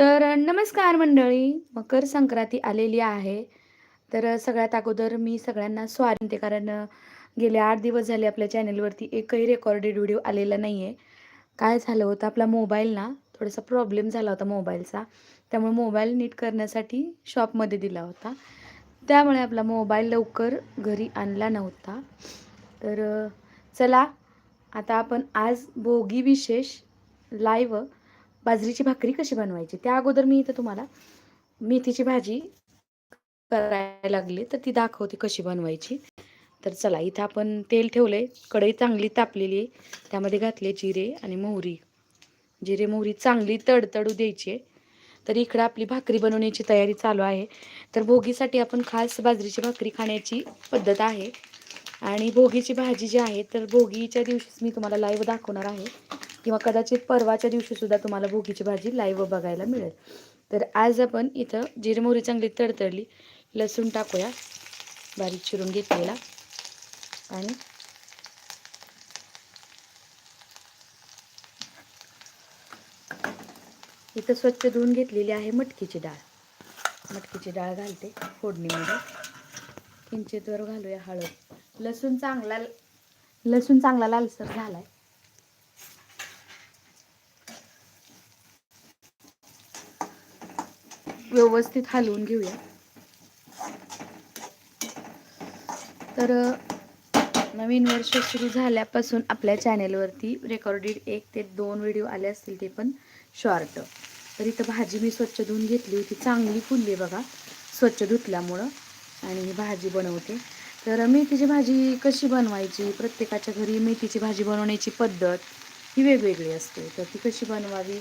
तर नमस्कार मंडळी. मकर संक्रांती आलेली आहे. तर सगळ्यात अगोदर मी सगळ्यांना स्वागते कारण गेले आठ दिवस झाले आपल्या चॅनलवरती एकही रेकॉर्डेड व्हिडिओ आलेला नाही आहे काय झालं होतं? आपला मोबाईल ना थोडासा प्रॉब्लेम झाला होता मोबाईलचा त्यामुळे मोबाईल नीट करण्यासाठी शॉपमध्ये दिला होता. त्यामुळे आपला मोबाईल लवकर घरी आणला नव्हता. तर चला आता आपण आज भोगी विशेष लाईव्ह बाजरीची भाकरी कशी बनवायची? त्या अगोदर मी इथं तुम्हाला मेथीची भाजी करायला लागली तर ती दाखवते कशी बनवायची. तर चला इथं आपण तेल ठेवलंय. कढई चांगली तापलेली आहे. त्यामध्ये घातले जिरे आणि मोहरी. जिरे मोहरी चांगली तडतडू द्यायची आहे. तर इकडं आपली भाकरी बनवण्याची तयारी चालू आहे. तर भोगीसाठी आपण खास बाजरीची भाकरी खाण्याची पद्धत आहे. आणि भोगीची भाजी जी आहे तर भोगीच्या दिवशीच मी तुम्हाला लाईव्ह दाखवणार आहे. किंवा कदाचित परवाच्या दिवशीसुद्धा तुम्हाला भोगीची भाजी लाईव्ह बघायला मिळेल. तर आज आपण इथं जिरे चांगली तडतडली लसूण टाकूया बारीक चिरून घेतलेला. आणि इथं स्वच्छ धुवून घेतलेली आहे मटकीची डाळ. मटकीची डाळ घालते फोडणीमध्ये. किंचितवर घालूया हळद. लसूण चांगला लसूण चांगला लालसर झाला आहे व्यवस्थित हलवून घेऊया. तर नवीन वर्ष सुरू झाल्यापासून आपल्या चॅनेलवरती रेकॉर्डेड एक ते दोन व्हिडिओ आले असतील ते पण शॉर्ट तर इथं भाजी मी स्वच्छ धुवून घेतली होती. चांगली फुलली बघा. स्वच्छ धुतल्यामुळं आणि ही भाजी बनवते. तर मेथीची भाजी कशी बनवायची? प्रत्येकाच्या घरी मेथीची भाजी बनवण्याची पद्धत ही वेगवेगळी असते. तर ती कशी बनवावी?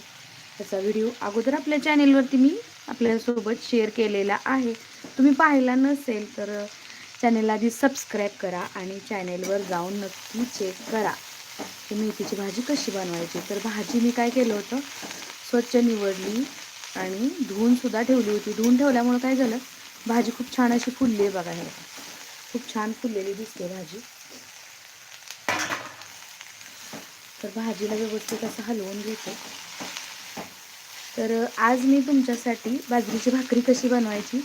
त्याचा व्हिडिओ अगोदर आपल्या चॅनेलवरती मी आपल्यासोबत शेअर केलेला आहे. तुम्ही पाहिला नसेल तर चॅनेलला आधी सबस्क्राईब करा आणि चॅनेलवर जाऊन नक्की चेक करा. की मेथीची भाजी कशी बनवायची? तर भाजी मी काय केलं होतं? स्वच्छ निवडली आणि धुवूनसुद्धा ठेवली होती. धुवून ठेवल्यामुळं काय झालं? भाजी खूप छान अशी फुलली आहे बघा हे खूप छान फुललेली दिसते भाजी. तर भाजीला व्यवस्थित असं हलवून घेते. तर आज मी तुमच्यासाठी बाजरीची भाकरी कशी बनवायची?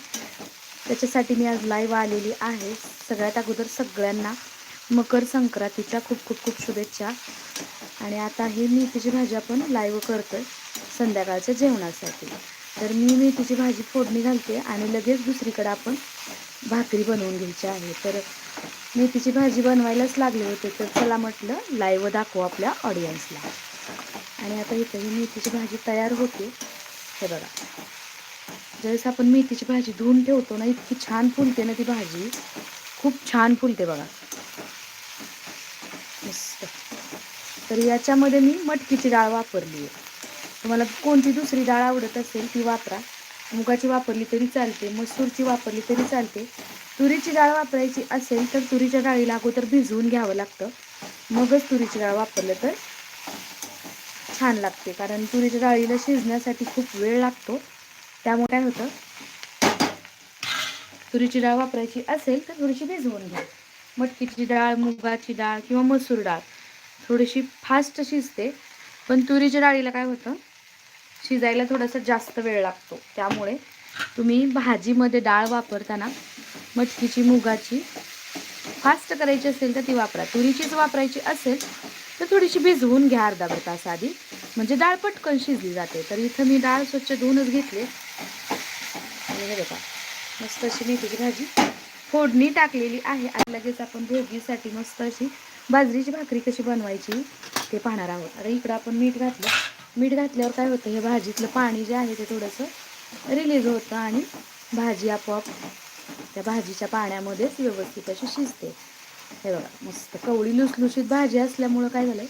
त्याच्यासाठी मी आज लाईव्ह आलेली आहे. सगळ्यात अगोदर सगळ्यांना मकर संक्रांतीच्या खूप खूप खूप शुभेच्छा. आणि आता ही मेथीची भाजी आपण लाईव्ह करतो संध्याकाळच्या जेवणासाठी. तर मी मेथीची भाजी फोडणी घालते आणि लगेच दुसरीकडे आपण भाकरी बनवून घ्यायची आहे. तर मेथीची भाजी बनवायलाच लागले होते तर चला म्हटलं लाईव्ह दाखवू आपल्या ऑडियन्सला आणि आता इथं ही मेथीची भाजी तयार होते. हे बघा. ज्यावेळेस आपण मेथीची भाजी धुवून ठेवतो ना इतकी छान फुलते ना ती भाजी. खूप छान फुलते बघा. मस्त. तर याच्यामध्ये मी मटकीची डाळ वापरली आहे. तुम्हाला कोणती दुसरी डाळ आवडत असेल ती वापरा. मुगाची वापरली तरी चालते मसूरची वापरली तरी चालते. तुरीची डाळ वापरायची असेल तर तुरीच्या डाळीला अगोदर भिजवून घ्यावं लागतं. मगच तुरीची डाळ वापरलं तर छान लागते. कारण तुरीच्या डाळीला शिजण्यासाठी खूप वेळ लागतो. त्यामुळे काय होतं? तुरीची डाळ वापरायची असेल तर थोडीशी भिजवून घ्या. मटकीची डाळ मुगाची डाळ किंवा मसूर डाळ थोडीशी फास्ट शिजते. पण तुरीच्या डाळीला काय होतं? शिजायला थोडासा जास्त वेळ लागतो. त्यामुळे तुम्ही भाजीमध्ये डाळ वापरताना मटकीची मुगाची फास्ट करायची असेल तर ती वापरा. तुरीचीच वापरायची असेल तर थोडीशी भिजवून घ्या अर्धा भर तास आधी. म्हणजे डाळ पटकन शिजली जाते. तर इथं मी डाळ स्वच्छ धुवूनच घेतली. आणि हे बघा मस्त अशी मेथीची भाजी. फोडणी टाकलेली आहे आणि लगेच आपण भोगीसाठी मस्त अशी बाजरीची भाकरी कशी बनवायची ते पाहणार आहोत. आता इकडं आपण मीठ घातलं. मीठ घातल्यावर काय होतं हे भाजीतलं पाणी जे आहे ते थोडंसं रिलीज होतं आणि भाजी आपोआप त्या भाजीच्या पाण्यामध्येच व्यवस्थित अशी शिजते. हे बघा मस्त. कवळी लुसलुशीत भाजी असल्यामुळं काय झालंय?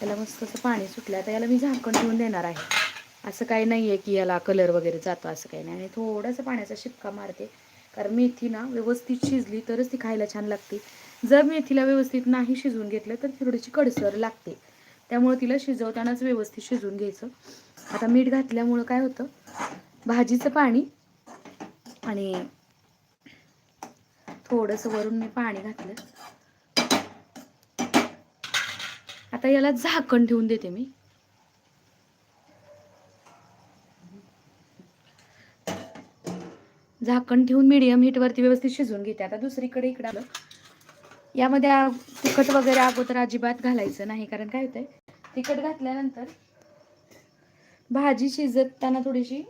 त्याला मस्त असं पाणी सुटलं आता याला मी झाकण ठेवून देणार आहे. असं काही नाही आहे की याला कलर वगैरे जातो असं काही नाही. आणि थोडंसं पाण्याचा शिपका मारते. कारण मेथी ना व्यवस्थित शिजली तरच ती खायला छान लागते. जर मेथीला व्यवस्थित नाही शिजवून घेतलं तर थोडीशी कडसर लागते. त्यामुळे तिला शिजवतानाच व्यवस्थित शिजवून घ्यायचं. आता मीठ घातल्यामुळं काय होतं? भाजीचं पाणी आणि थोडंसं वरून मी पाणी घातलं. आता याला झाकण ठेवून देते मी. झाकण ठेवून मीडियम हीटवरती व्यवस्थित शिजवून घेते. आता दुसरीकडे इकडे आलं. यामध्ये तिखट वगैरे अगोदर अजिबात घालायचं नाही कारण काय होतंय? तिखट घातल्यानंतर भाजी शिजताना थोडीशी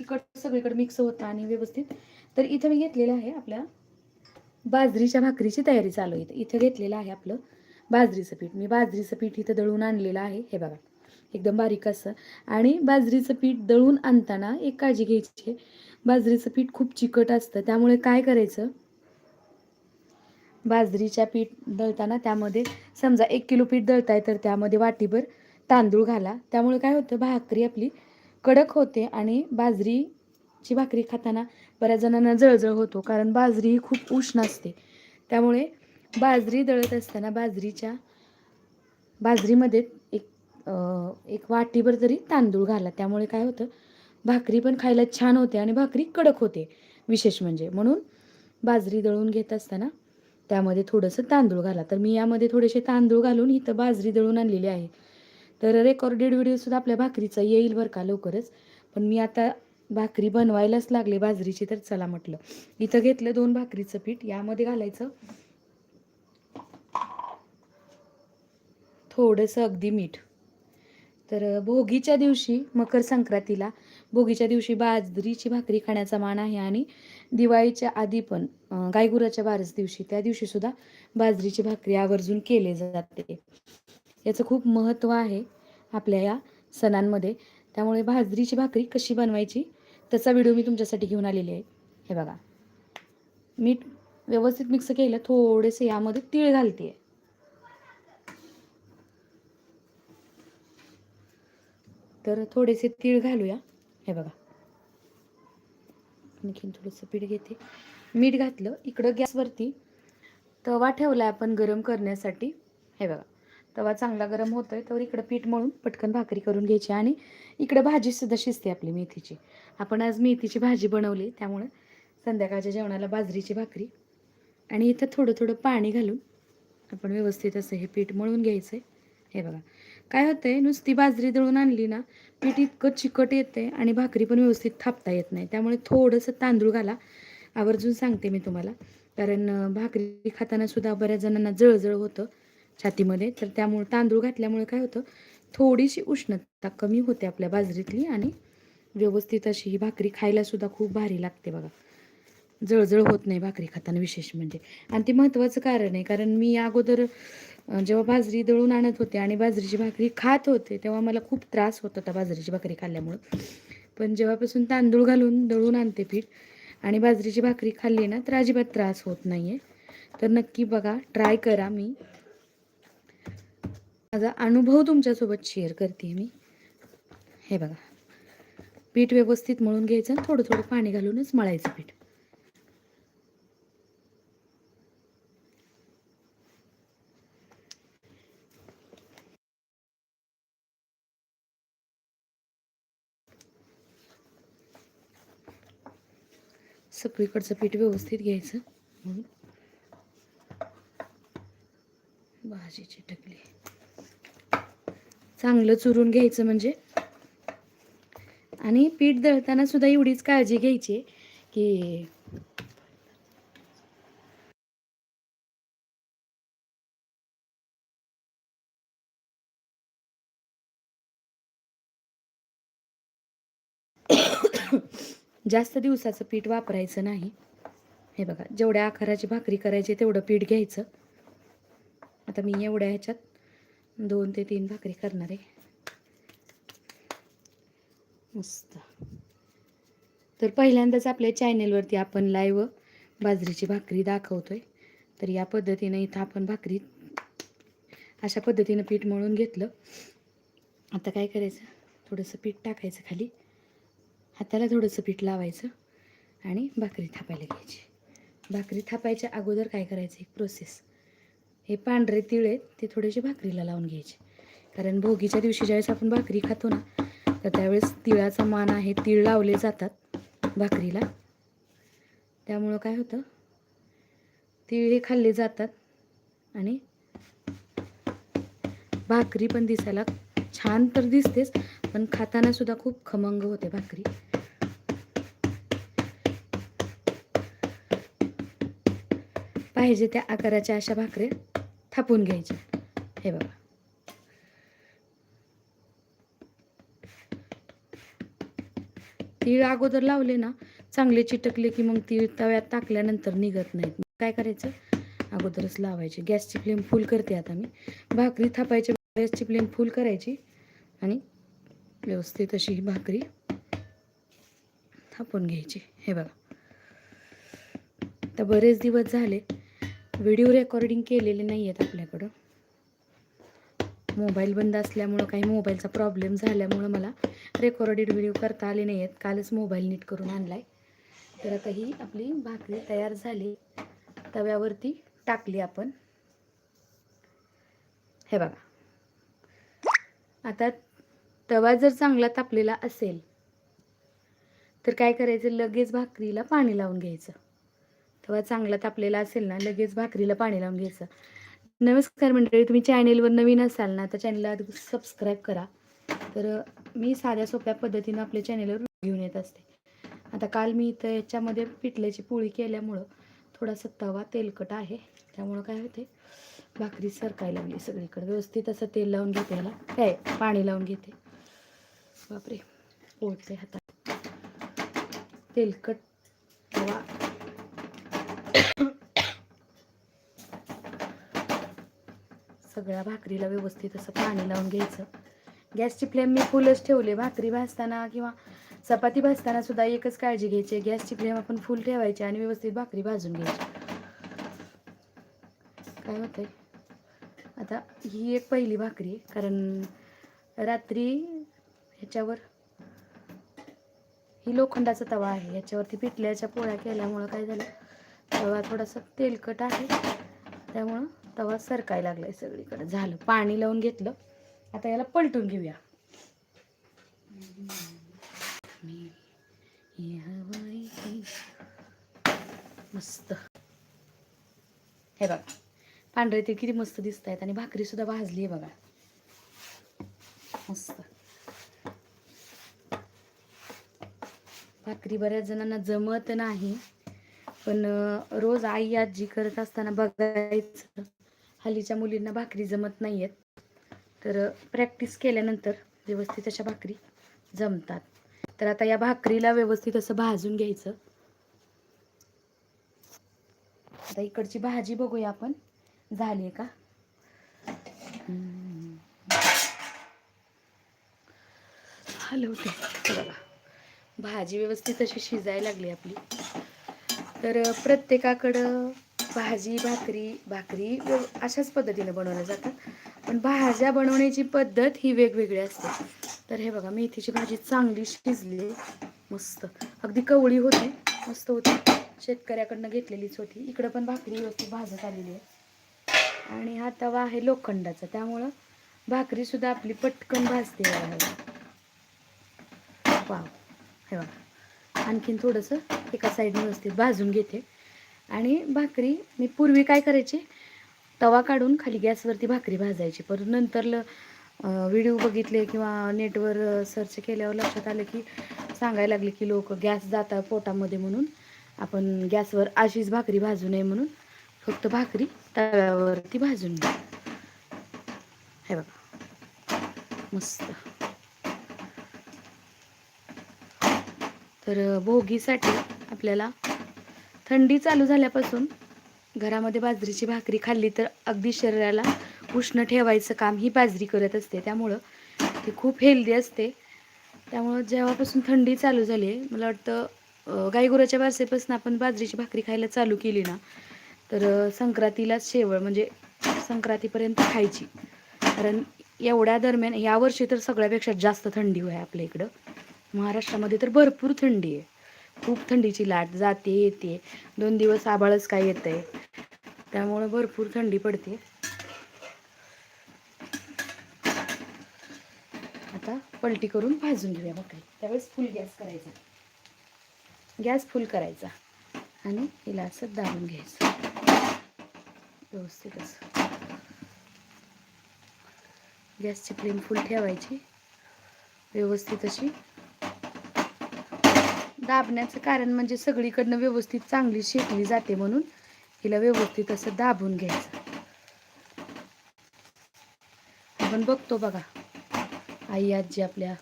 तिखट सगळीकडे मिक्स होतं आणि व्यवस्थित तर इथं मी घेतलेलं आहे आपल्या बाजरीच्या भाकरीची तयारी चालू आहे. इथं घेतलेलं आहे आपलं बाजरीचं पीठ. मी बाजरीचं पीठ इथं दळून आणलेलं आहे. हे बघा एकदम बारीक असं. आणि बाजरीचं पीठ दळून आणताना एक काळजी घ्यायची आहे. बाजरीचं पीठ खूप चिकट असतं त्यामुळे काय करायचं? बाजरीच्या पीठ दळताना त्यामध्ये समजा एक किलो पीठ दळताय तर त्यामध्ये वाटीभर तांदूळ घाला. त्यामुळे काय होतं? भाकरी आपली कडक होते आणि बाजरी ची भाकरी खाताना बऱ्याच जणांना जळजळ होतो कारण बाजरी ही खूप उष्ण असते. त्यामुळे बाजरी दळत असताना बाजरीच्या बाजरीमध्ये एक एक वाटीभर तरी तांदूळ घाला. त्यामुळे काय होतं भाकरी पण खायला छान होते आणि भाकरी कडक होते विशेष म्हणजे. म्हणून बाजरी दळून घेत असताना त्यामध्ये थोडंसं तांदूळ घाला. तर मी यामध्ये थोडेसे तांदूळ घालून इथं बाजरी दळून आणलेली आहे. तर रेकॉर्डेड व्हिडिओसुद्धा आपल्या भाकरीचा येईल बरं का लवकरच. पण मी आता भाकरी बनवायलाच लागले बाजरीची तर चला म्हटलं. इथं घेतलं दोन भाकरीचं पीठ यामध्ये घालायचं थोडंसं अगदी मीठ. तर भोगीच्या दिवशी मकर संक्रांतीला भोगीच्या दिवशी बाजरीची भाकरी खाण्याचा मान आहे आणि दिवाळीच्या आधी पण गायगुराच्या बारस दिवशी त्या दिवशी सुद्धा बाजरीची भाकरी आवर्जून केले जाते. याचं खूप महत्त्व आहे आपल्या या सणांमध्ये. त्यामुळे बाजरीची भाकरी कशी बनवायची त्याचा व्हिडिओ मी तुमच्यासाठी घेऊन आलेली आहे. हे बघा. मीठ व्यवस्थित मिक्स केलं थोडेसे यामध्ये तीळ घालते. तर थोडेसे तीळ घालूया. हे बघा. आणखीन थोडंसं पीठ घेते. मीठ घातलं. इकडं गॅसवरती तवा ठेवला आपण गरम करण्यासाठी. हे बघा. तवा चांगला गरम होतोय तर इकडं पीठ मळून पटकन भाकरी करून घ्यायची आणि इकडं भाजीसुद्धा शिजते आपली मेथीची. आपण आज मेथीची भाजी बनवली त्यामुळं संध्याकाळच्या जेवणाला बाजरीची भाकरी आणि इथं थोडं थोडं पाणी घालून आपण व्यवस्थित असं हे पीठ मळून घ्यायचं आहे हे बघा काय होतं आहे नुसती बाजरी दळून आणली ना पीठ इतकं चिकट येते आणि भाकरी पण व्यवस्थित थापता येत नाही. त्यामुळे थोडंसं तांदूळ घाला. आवर्जून सांगते मी तुम्हाला. कारण भाकरी खाताना सुद्धा बऱ्याच जणांना जळजळ होतं. छातीमध्ये तर त्यामुळे तांदूळ घातल्यामुळे काय होतं थोडीशी उष्णता कमी होते आपल्या बाजरीतली आणि व्यवस्थित अशी ही भाकरी खायला सुद्धा खूप भारी लागते बघा. जळजळ होत नाही भाकरी खाताना विशेष म्हणजे. आणि ते महत्त्वाचं कारण आहे कारण मी अगोदर जेव्हा बाजरी दळून आणत होते आणि बाजरीची भाकरी खात होते तेव्हा मला खूप त्रास होत होता बाजरीची भाकरी खाल्ल्यामुळं. पण जेव्हापासून तांदूळ घालून दळून आणते पीठ आणि बाजरीची भाकरी खाल्ली ना तर अजिबात त्रास होत नाही आहे तर नक्की बघा ट्राय करा मी. माझा अनुभव तुमच्यासोबत शेअर करते मी. हे बघा. पीठ व्यवस्थित मळून घ्यायचं आणि थोडं थोडं पाणी घालूनच मळायचं पीठ. सगळीकडचं पीठ व्यवस्थित घ्यायचं. म्हणून भाजीची टकली. चांगलं चुरून घ्यायचं म्हणजे. आणि पीठ दळताना सुद्धा एवढीच काळजी घ्यायची की जास्त दिवसाचं पीठ वापरायचं नाही. हे बघा जेवढ्या आकाराची भाकरी करायची तेवढं पीठ घ्यायचं. आता मी एवढ्या ह्याच्यात दोन ते तीन भाकरी करणार आहे. मस्त. तर पहिल्यांदाच आपल्या चॅनेलवरती आपण लाईव्ह बाजरीची भाकरी दाखवतोय. तर या पद्धतीनं इथं आपण भाकरी अशा पद्धतीनं पीठ मळून घेतलं. आता काय करायचं? थोडंसं पीठ टाकायचं खाली. हाताला थोडंसं पीठ लावायचं आणि भाकरी थापायला घ्यायची. भाकरी थापायच्या अगोदर काय करायचं? एक प्रोसेस हे पांढरे तिळ आहेत ते थोडेसे भाकरीला लावून घ्यायचे. कारण भोगीच्या दिवशी ज्यावेळेस आपण भाकरी खातो ना तर त्यावेळेस तिळाचा मान आहे तिळ लावले जातात भाकरीला. त्यामुळं काय होतं तिळ हे खाल्ले जातात आणि भाकरी पण दिसायला छान तर दिसतेच पण खाताना सुद्धा खूप खमंग होते भाकरी. पाहिजे त्या आकाराच्या अशा भाकऱ्या. थापून घ्यायचे. हे बघा. तीळ अगोदर लावले ना चांगले चिटकले की मग तीळ तव्यात टाकल्यानंतर निघत नाहीत. काय करायचं? अगोदरच लावायचे. गॅसची फ्लेम फुल करते आता मी. भाकरी थापायची गॅसची फ्लेम फुल करायची आणि व्यवस्थित अशी ही भाकरी थापून घ्यायची. हे बघा. आता बरेच दिवस झाले व्हिडिओ रेकॉर्डिंग केलेले नाही आहेत आपल्याकडं. मोबाईल बंद असल्यामुळं काही मोबाईलचा प्रॉब्लेम झाल्यामुळं मला रेकॉर्डेड व्हिडिओ करता आले नाही आहेत कालच मोबाईल नीट करून आणला आहे तर आता ही आपली भाकरी तयार झाली. तव्यावरती टाकली आपण. हे बघा. आता तवा जर चांगला तापलेला असेल तर काय करायचं? लगेच भाकरीला पाणी लावून घ्यायचं. तेव्हा चांगला तापलेला असेल ना लगेच भाकरीला पाणी लावून घ्यायचं. नमस्कार मंडळी तुम्ही चॅनेलवर नवीन असाल ना तर चॅनलला सबस्क्राईब करा. तर मी साध्या सोप्या पद्धतीनं आपल्या चॅनेलवर घेऊन येत असते. आता काल मी इथं याच्यामध्ये पिठल्याची पोळी केल्यामुळं थोडासा तवा तेलकट आहे. त्यामुळं काय होते भाकरी सरकायला लागली सगळीकडे. व्यवस्थित असं तेल लावून घेते याला. काय पाणी लावून घेते. बापरे ओढते हातात. तेलकट तवा सगळ्या भाकरीला व्यवस्थित असं पाणी लावून घ्यायचं. गॅसची फ्लेम मी फुलच ठेवले. भाकरी भाजताना किंवा चपाती भाजताना सुद्धा एकच काळजी घ्यायची. गॅसची फ्लेम आपण फुल ठेवायची आणि व्यवस्थित भाकरी भाजून घ्यायची. काय होतंय? आता ही एक पहिली भाकरी आहे. कारण रात्री ह्याच्यावर ही लोखंडाचा तवा आहे. याच्यावरती पिठल्याच्या पोळ्या केल्यामुळं काय झालं? तवा थोडासा तेलकट आहे. त्यामुळं तवा सरकायला लागलाय सगळीकडे. झालं. पाणी लावून घेतलं. आता याला पलटून घेऊया. मस्त. हे बघा. पांढरे ते किती मस्त दिसत आहेत आणि भाकरी सुद्धा भाजली आहे बघा. मस्त. भाकरी बऱ्याच जणांना जमत नाही. पण रोज आई आजी करत असताना बघायचं. हल्लीच्या मुलींना भाकरी जमत नाही आहेत तर प्रॅक्टिस केल्यानंतर व्यवस्थित अशा भाकरी जमतात. तर आता या भाकरीला व्यवस्थित असं भाजून घ्यायचं. आता इकडची भाजी बघूया आपण. झाली आहे का? हलवते. बघा. भाजी व्यवस्थित अशी शिजायला लागली आपली. तर प्रत्येकाकडं भाजी भाकरी भाकरी अशाच पद्धतीनं बनवल्या जातात. पण भाज्या बनवण्याची पद्धत ही वेगवेगळी असते. तर हे बघा मेथीची भाजी चांगली शिजली. मस्त. अगदी कवळी होती. मस्त होती. शेतकऱ्याकडनं घेतलेलीच होती. इकडं पण भाकरी व्यवस्थित भाजत आलेली आहे. आणि हा तवा आहे लोखंडाचा. त्यामुळं भाकरीसुद्धा आपली पटकन भाजते वाव. हे बघा. आणखीन थोडंसं एका साईडने व्यवस्थित भाजून घेते. आणि भाकरी मी पूर्वी काय करायची तवा काढून खाली गॅसवरती भाकरी भाजायची. परत नंतर व्हिडिओ बघितले किंवा नेटवर सर्च केल्यावर लक्षात आलं की सांगायला लागले की लोक गॅस जातात पोटामध्ये म्हणून आपण गॅसवर अशीच भाकरी भाजू नये म्हणून फक्त भाकरी तव्यावरती भाजून घ्या. हे बघा. मस्त. तर भोगीसाठी आपल्याला थंडी चालू झाल्यापासून घरामध्ये बाजरीची भाकरी खाल्ली तर अगदी शरीराला उष्ण ठेवायचं काम ही बाजरी करत असते. त्यामुळं ती खूप हेल्दी असते. त्यामुळं जेव्हापासून थंडी चालू झाली आहे मला वाटतं अं, गाईगुराच्या बारसेपासून आपण बाजरीची भाकरी खायला चालू केली ना तर संक्रांतीलाच शेवळ म्हणजे संक्रांतीपर्यंत खायची. कारण एवढ्या दरम्यान यावर्षी तर सगळ्यापेक्षा जास्त थंडी होय आपल्या इकडं. महाराष्ट्रामध्ये तर भरपूर थंडी आहे. खूप थंडीची लाट जाते येते. दोन दिवस आभाळच काय येत आहे त्यामुळं भरपूर थंडी पडते. आता पलटी करून भाजून घेऊया भाकरी त्यावेळेस फुल गॅस करायचा. गॅस फुल करायचा. आणि हिला असं दाबून घ्यायचं. व्यवस्थित असं. गॅसची फ्लेम फुल ठेवायची. व्यवस्थित अशी दाबण्याचं कारण म्हणजे सगळीकडनं व्यवस्थित चांगली शेकली जाते म्हणून हिला व्यवस्थित असं दाबून घ्यायचं. आपण बघतो बघा. आई आजी आपल्या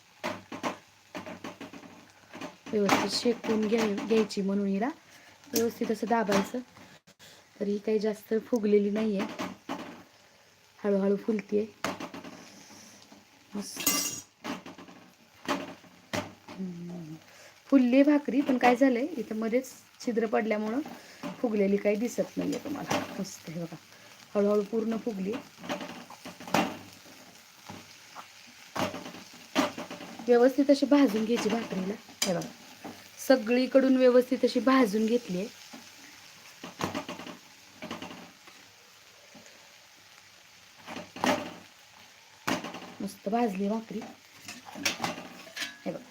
व्यवस्थित शेकून घ्या घ्यायची म्हणून हिला व्यवस्थित असं दाबायचं. तर ही काही जास्त फुगलेली नाही आहे हळूहळू फुलतीये. मस्त. फुलली भाकरी पण काय झालंय इथं मध्येच छिद्र पडल्यामुळं फुगलेली काही दिसत नाहीये तुम्हाला. मस्त हे बघा. हळूहळू पूर्ण फुगली. व्यवस्थित अशी भाजून घ्यायची भाकरीला. हे बघा. सगळीकडून व्यवस्थित अशी भाजून घेतली आहे. मस्त भाजली भाकरी.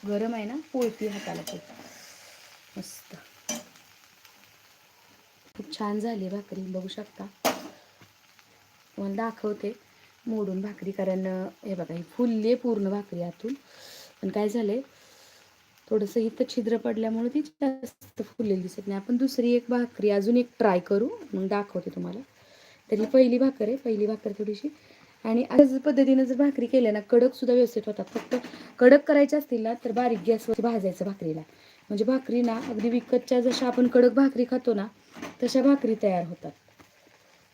गरम आहे ना पोळती हाताला ते मस्त. खूप छान झाली भाकरी बघू शकता. तुम्हाला दाखवते मोडून भाकरी कारण हे बघा ही फुलली आहे पूर्ण भाकरी आतून. पण काय झालंय थोडंसं इथं छिद्र पडल्यामुळे ती जास्त फुललेली दिसत नाही. आपण दुसरी एक भाकरी अजून एक ट्राय करू मग दाखवते तुम्हाला. तर ही पहिली भाकर आहे पहिली भाकर थोडीशी आणि अशाच पद्धतीनं जर भाकरी केल्या ना कडक सुद्धा व्यवस्थित होतात. फक्त कडक करायच्या असतील ना तर बारीक गॅसवरती भाजायचं भाकरीला. म्हणजे भाकरी ना अगदी विकतच्या जशा आपण कडक भाकरी खातो ना तशा भाकरी तयार होतात.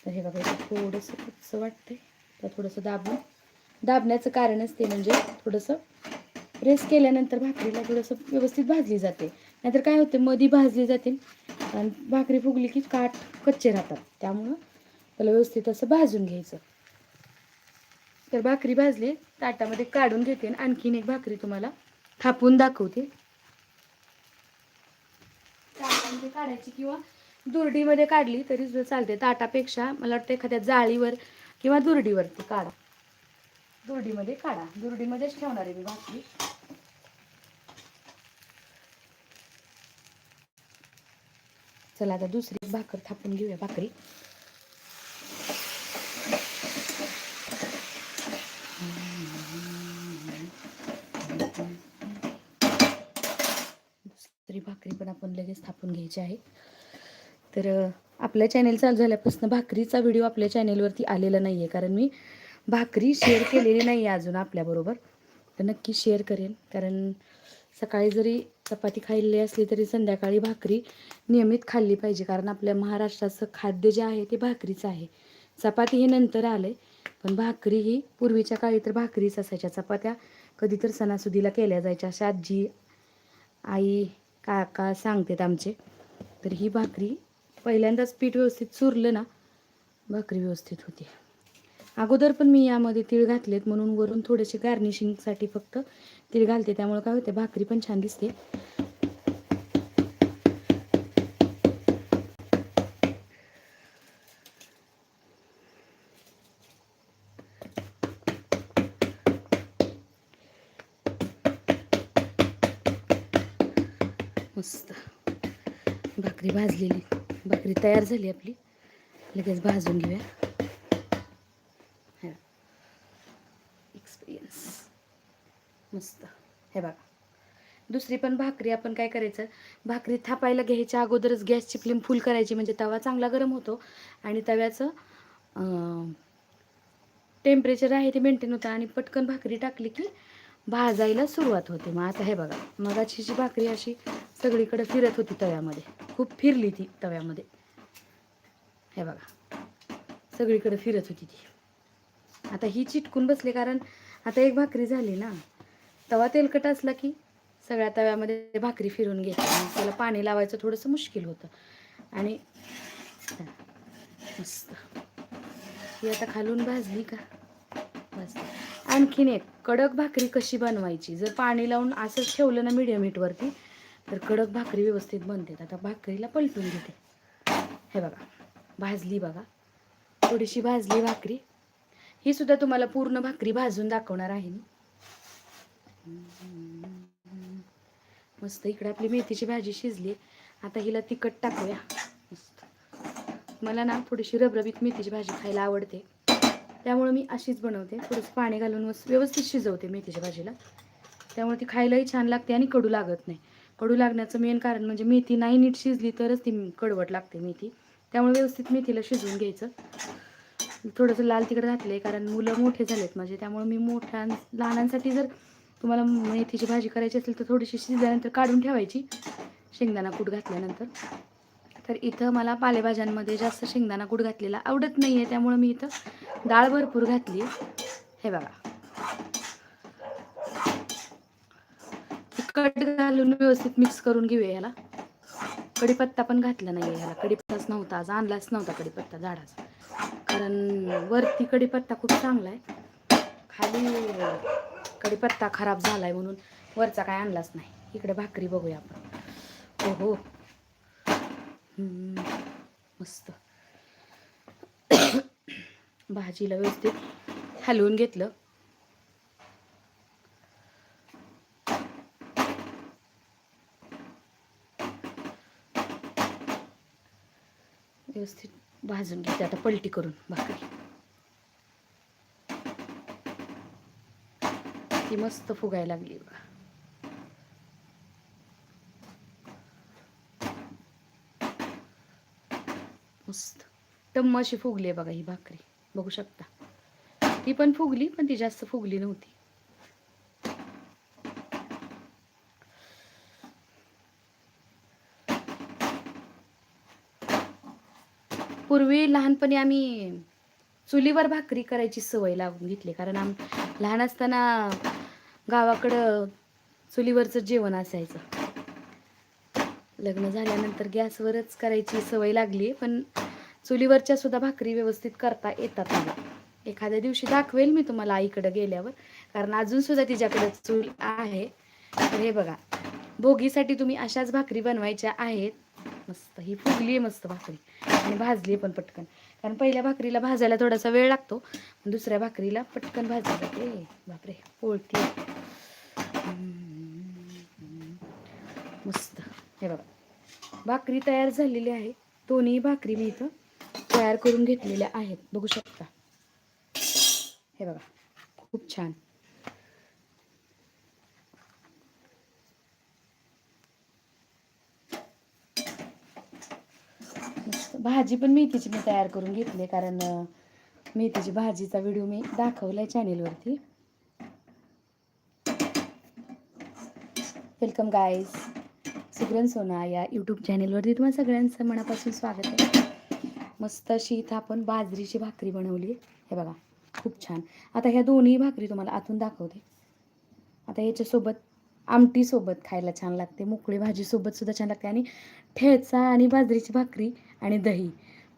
तर हे बघा थोडंसं कच्चं वाटतंय. तर थोडंसं दाबून. दाबण्याचं कारणच ते म्हणजे थोडंसं प्रेस केल्यानंतर भाकरीला थोडंसं व्यवस्थित भाजली जाते. नाहीतर काय होते मधी भाजली जाते आणि भाकरी फुगली की काठ कच्चे राहतात. त्यामुळं त्याला व्यवस्थित असं भाजून घ्यायचं. तर भाकरी भाजली ताटामध्ये काढून घेते आणि आणखीन एक भाकरी तुम्हाला थापून दाखवते. ताटामध्ये काढायची किंवा दुरडीमध्ये काढली तरी सुद्धा चालते. ताटापेक्षा मला वाटतं एखाद्या जाळीवर किंवा दुर्डीवरती काढा. दुर्डीमध्ये काढा. दुरडीमध्येच ठेवणार आहे मी भाकरी. चला आता दुसरी भाकर थापून घेऊया भाकरी दुसरी भाकरी पण आपण लगेच थापून घ्यायची आहे. तर आपल्या चॅनेल चालू झाल्यापासून भाकरीचा व्हिडिओ आपल्या चॅनेलवरती आलेला नाही आहे कारण मी भाकरी शेअर केलेली नाही आहे अजून आपल्याबरोबर तर नक्की शेअर करेन. कारण सकाळी जरी चपाती खाल्ली असली तरी संध्याकाळी भाकरी नियमित खाल्ली पाहिजे. कारण आपल्या महाराष्ट्राचं खाद्य जे आहे ते भाकरीचं आहे. चपाती हे नंतर आले पण भाकरी ही पूर्वीच्या काळी तर भाकरीच असायच्या. चपात्या कधी तर सणासुदीला केल्या जायच्या. अशा आजी आई काका सांगतात आमचे. तर ही भाकरी पहिल्यांदाच पीठ व्यवस्थित चुरलं ना भाकरी व्यवस्थित होती. अगोदर पण मी यामध्ये तीळ घातलेत म्हणून वरून थोडेसे गार्निशिंगसाठी फक्त तीळ घालते. त्यामुळे काय होते भाकरी पण छान दिसते मस्त भाकरी भाजलेली. भाकरी तयार झाली आपली. लगेच भाजून घेऊया. एक्सपिरियन्स मस्त. हे बघा. दुसरी पण भाकरी आपण काय करायचं? भाकरी थापायला घ्यायच्या अगोदरच गॅसची फ्लेम फुल करायची. म्हणजे तवा चांगला गरम होतो. आणि तव्याचं टेम्परेचर आहे ते मेंटेन होतं. आणि पटकन भाकरी टाकली की भाजायला सुरुवात होते. मग आता हे बघा. मगाची जी भाकरी अशी सगळीकडे फिरत होती तव्यामध्ये. खूप फिरली ती तव्यामध्ये. हे बघा. सगळीकडे फिरत होती ती. आता ही चिटकून बसली कारण आता एक भाकरी झाली ना तवा तेलकट असला की सगळ्या तव्यामध्ये भाकरी फिरून घ्यायची. त्याला पाणी लावायचं थोडंसं मुश्किल होतं. आणि मस्त. ही आता खालून भाजली का? बस. आणखीन एक कडक भाकरी कशी बनवायची? जर पाणी लावून असंच ठेवलं ना मिडियम हीटवरती तर कडक भाकरी व्यवस्थित बनते. आता भाकरीला पलटून घेते. हे बघा भाजली बघा. थोडीशी भाजली भाकरी. ही सुद्धा तुम्हाला पूर्ण भाकरी भाजून दाखवणार आहे मी. मस्त इकडे आपली मेथीची भाजी शिजली. आता हिला तिखट टाकूया. मस्त. मला ना थोडीशी रबरबीत मेथीची भाजी खायला आवडते. त्यामुळे मी अशीच बनवते. थोडंसं पाणी घालून मस्त व्यवस्थित शिजवते मेथीच्या भाजीला. त्यामुळे ती खायलाही छान लागते आणि कडू लागत नाही. कडू लागण्याचं मेन कारण म्हणजे मेथी नाही नीट शिजली तरच ती कडवट लागते मेथी. त्यामुळे व्यवस्थित मेथीला शिजवून घ्यायचं. थोडंसं लाल तिखट घातलं आहे कारण मुलं मोठे झालेत माझे त्यामुळे मी मोठ्या लहानांसाठी जर तुम्हाला मेथीची भाजी करायची असेल तर थोडीशी शिजल्यानंतर काढून ठेवायची शेंगदाणा कूट घातल्यानंतर. तर इथं मला पालेभाज्यांमध्ये जास्त शेंगदाणा कूट घातलेला आवडत नाही आहे त्यामुळं मी इथं डाळ भरपूर घातली हे बघा. कट घालून व्यवस्थित मिक्स करून घेऊया ह्याला कढीपत्ता पण घातला नाही ह्याला कडीपत्ताच नव्हता आज आणलाच नव्हता कढीपत्ता झाडाचा. कारण वरती कढीपत्ता खूप चांगला आहे. खाली कढीपत्ता खराब झाला आहे म्हणून वरचा काय आणलाच नाही. इकडे भाकरी बघूया आपण. हो हो मस्त. भाजीला व्यवस्थित हलवून घेतलं. व्यवस्थित भाजून घेते. आता पलटी करून भाकरी. ती मस्त फुगायला लागली बघा. मस्त. टम्म अशी फुगली आहे बघा ही भाकरी. बघू शकता. ती पण फुगली पण ती जास्त फुगली नव्हती. पूर्वी लहानपणी आम्ही चुलीवर भाकरी करायची सवय लावून घेतली. कारण आम लहान असताना गावाकडं चुलीवरचं जेवण असायचं. लग्न झाल्यानंतर गॅसवरच करायची सवय लागली पण चुलीवरच्या सुद्धा भाकरी व्यवस्थित करता येतात मला एखाद्या दिवशी दाखवेल मी तुम्हाला आईकडं गेल्यावर. कारण अजून सुद्धा तिच्याकडं चूल आहे. तर हे बघा भोगीसाठी तुम्ही अशाच भाकरी बनवायच्या आहेत. मस्त. ही फुगली आहे मस्त भाकरी. आणि भाजली आहे पण पटकन. कारण पहिल्या भाकरीला भाजायला थोडासा वेळ लागतो. दुसऱ्या भाकरीला पटकन भाजली जाते बापरे पोळती. मस्त. हे बघा. भाकरी तयार झालेली आहे. दोन्ही भाकरी मी इथं तयार करून घेतलेल्या आहेत. बघू शकता. हे बघा. खूप छान मस्त भाजी पण मेथीची मी तयार करून घेतली कारण मेथीची भाजीचा व्हिडिओ मी दाखवलाय चॅनेलवरती वेलकम गाईज सुग्रण सोना या यूट्यूब चॅनेलवरती तुम्हाला सगळ्यांचं मनापासून स्वागत आहे. मस्त अशी इथं आपण बाजरीची भाकरी बनवली हे बघा खूप छान. आता ह्या दोन्ही भाकरी तुम्हाला आतून दाखवते. आता याच्यासोबत आमटीसोबत खायला छान लागते मोकळी भाजीसोबत सुद्धा छान लागते. आणि ठेचा आणि बाजरीची भाकरी आणि दही.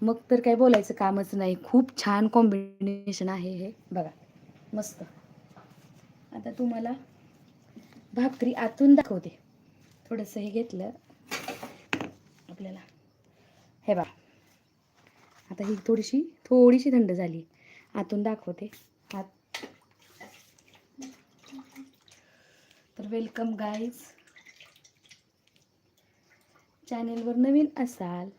मग तर काय बोलायचं कामच नाही. खूप छान कॉम्बिनेशन आहे हे. बघा. मस्त. आता तुम्हाला भाकरी आतून दाखवते. थोडंसं हे घेतलं. आपल्याला. हे बघा. आता ही थोडीशी थोडीशी थंड झाली. आतून दाखवते. आत. तर वेलकम गाईज चॅनेलवर नवीन असाल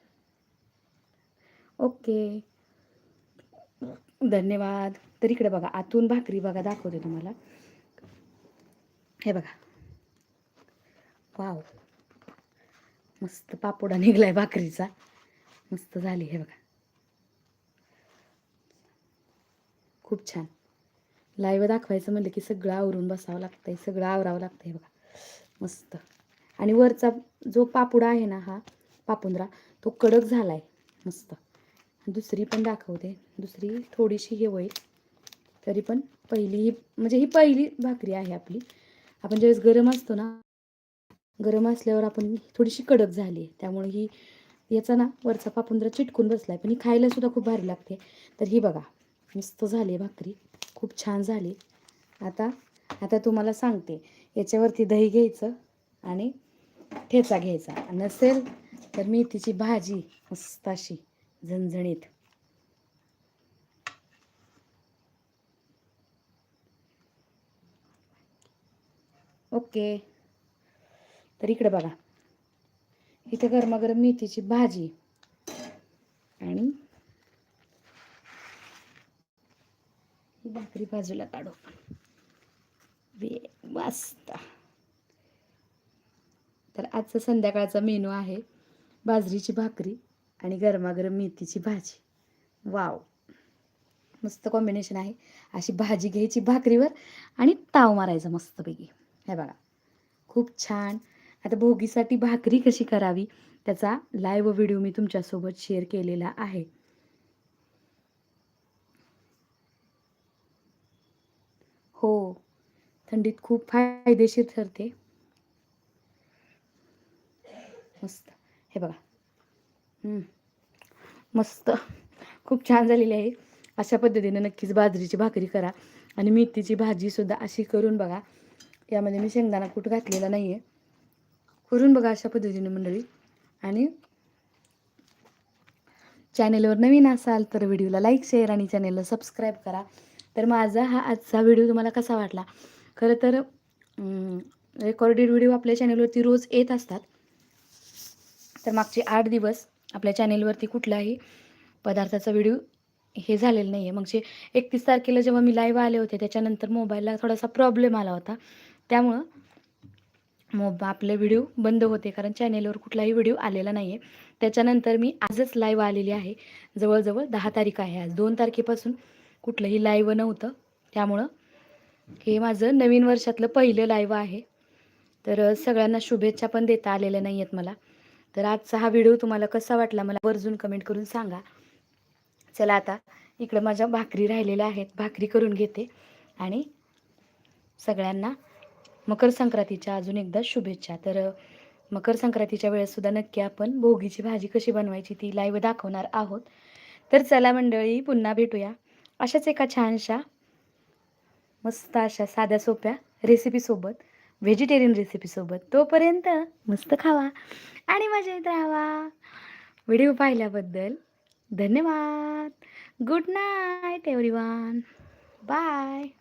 ओके. धन्यवाद. तर इकडे बघा आतून भाकरी बघा दाखवते तुम्हाला. हे बघा. वाव. मस्त पापोडा निघलाय भाकरीचा. मस्त झाली हे बघा. खूप छान. लाईव्ह दाखवायचं म्हणलं की सगळं आवरून बसावं लागतंय सगळं आवरावं लागतंय बघा. मस्त. आणि वरचा जो पापुडा आहे ना हा पापुंद्रा तो कडक झालाय. मस्त. दुसरी पण दाखवते दुसरी थोडीशी हे होईल. तरी पण पहिली ही म्हणजे ही पहिली भाकरी आहे आपली. आपण ज्यावेळेस गरम असतो ना गरम असल्यावर आपण थोडीशी कडक झाली त्यामुळे ही याचा ना वरचा पापुंद्रा चिटकून बसला आहे पण ही खायला सुद्धा खूप भारी लागते. तर ही बघा मस्त झाली आहे भाकरी. खूप छान झाली. आता आता तुम्हाला सांगते. याच्यावरती दही घ्यायचं आणि ठेचा घ्यायचा. नसेल तर मेथीची भाजी मस्त अशी. झणझणीत. ओके. तर इकडे बघा. इथे गरमागरम मेथीची भाजी आणि भाकरी बाजूला काढू वे मस्त तर आजचा संध्याकाळचा मेनू आहे बाजरीची भाकरी. आणि गरमागरम मेथीची भाजी. वाव. मस्त कॉम्बिनेशन आहे. अशी भाजी घ्यायची भाकरीवर आणि ताव मारायचा मस्तपैकी. हे बघा. खूप छान. आता भोगीसाठी भाकरी कशी करावी? त्याचा लाईव्ह व्हिडिओ मी तुमच्यासोबत शेअर केलेला आहे. हो. थंडीत खूप फायदेशीर ठरते. मस्त. हे बघा. मस्त. खूप छान झालेली आहे. अशा पद्धतीने नक्कीच बाजरीची भाकरी करा. आणि मेथीची भाजीसुद्धा अशी करून बघा. यामध्ये मी शेंगदाणा कूट घातलेला नाही आहे करून बघा अशा पद्धतीने मंडळी. आणि चॅनेलवर नवीन असाल तर व्हिडिओला लाईक शेअर आणि चॅनेलला सबस्क्राईब करा. तर माझा हा आजचा व्हिडिओ तुम्हाला कसा वाटला? खरं तर रेकॉर्डेड व्हिडिओ आपल्या चॅनेलवरती रोज येत असतात. तर मागचे आठ दिवस आपल्या चॅनेलवरती कुठलाही पदार्थाचा व्हिडिओ हे झालेलं नाही आहे मगचे एकतीस तारखेला जेव्हा मी लाईव्ह आले होते त्याच्यानंतर मोबाईलला थोडासा प्रॉब्लेम आला होता. त्यामुळं मोब आपले व्हिडिओ बंद होते कारण चॅनेलवर कुठलाही व्हिडिओ आलेला नाही आहे त्याच्यानंतर मी आजच लाईव्ह आलेली आहे. जवळजवळ दहा तारीख आहे आज. दोन तारखेपासून कुठलंही लाईव्ह नव्हतं. त्यामुळं हे माझं नवीन वर्षातलं पहिलं लाईव्ह आहे. तर सगळ्यांना शुभेच्छा पण देता आलेल्या नाही आहेत मला. तर आजचा हा व्हिडिओ तुम्हाला कसा वाटला मला वर्जून कमेंट करून सांगा. चला आता इकडं माझ्या भाकरी राहिलेल्या आहेत भाकरी करून घेते. आणि सगळ्यांना मकर संक्रांतीच्या अजून एकदा शुभेच्छा. तर मकर संक्रांतीच्या वेळेससुद्धा नक्की आपण भोगीची भाजी कशी बनवायची ती लाईव्ह दाखवणार आहोत. तर चला मंडळी पुन्हा भेटूया. अशाच एका छानशा मस्त अशा साध्या सोप्या रेसिपीसोबत व्हेजिटेरियन रेसिपीसोबत तोपर्यंत मस्त खावा आणि मजेत राहावा. व्हिडिओ पाहिल्याबद्दल धन्यवाद. Good night everyone bye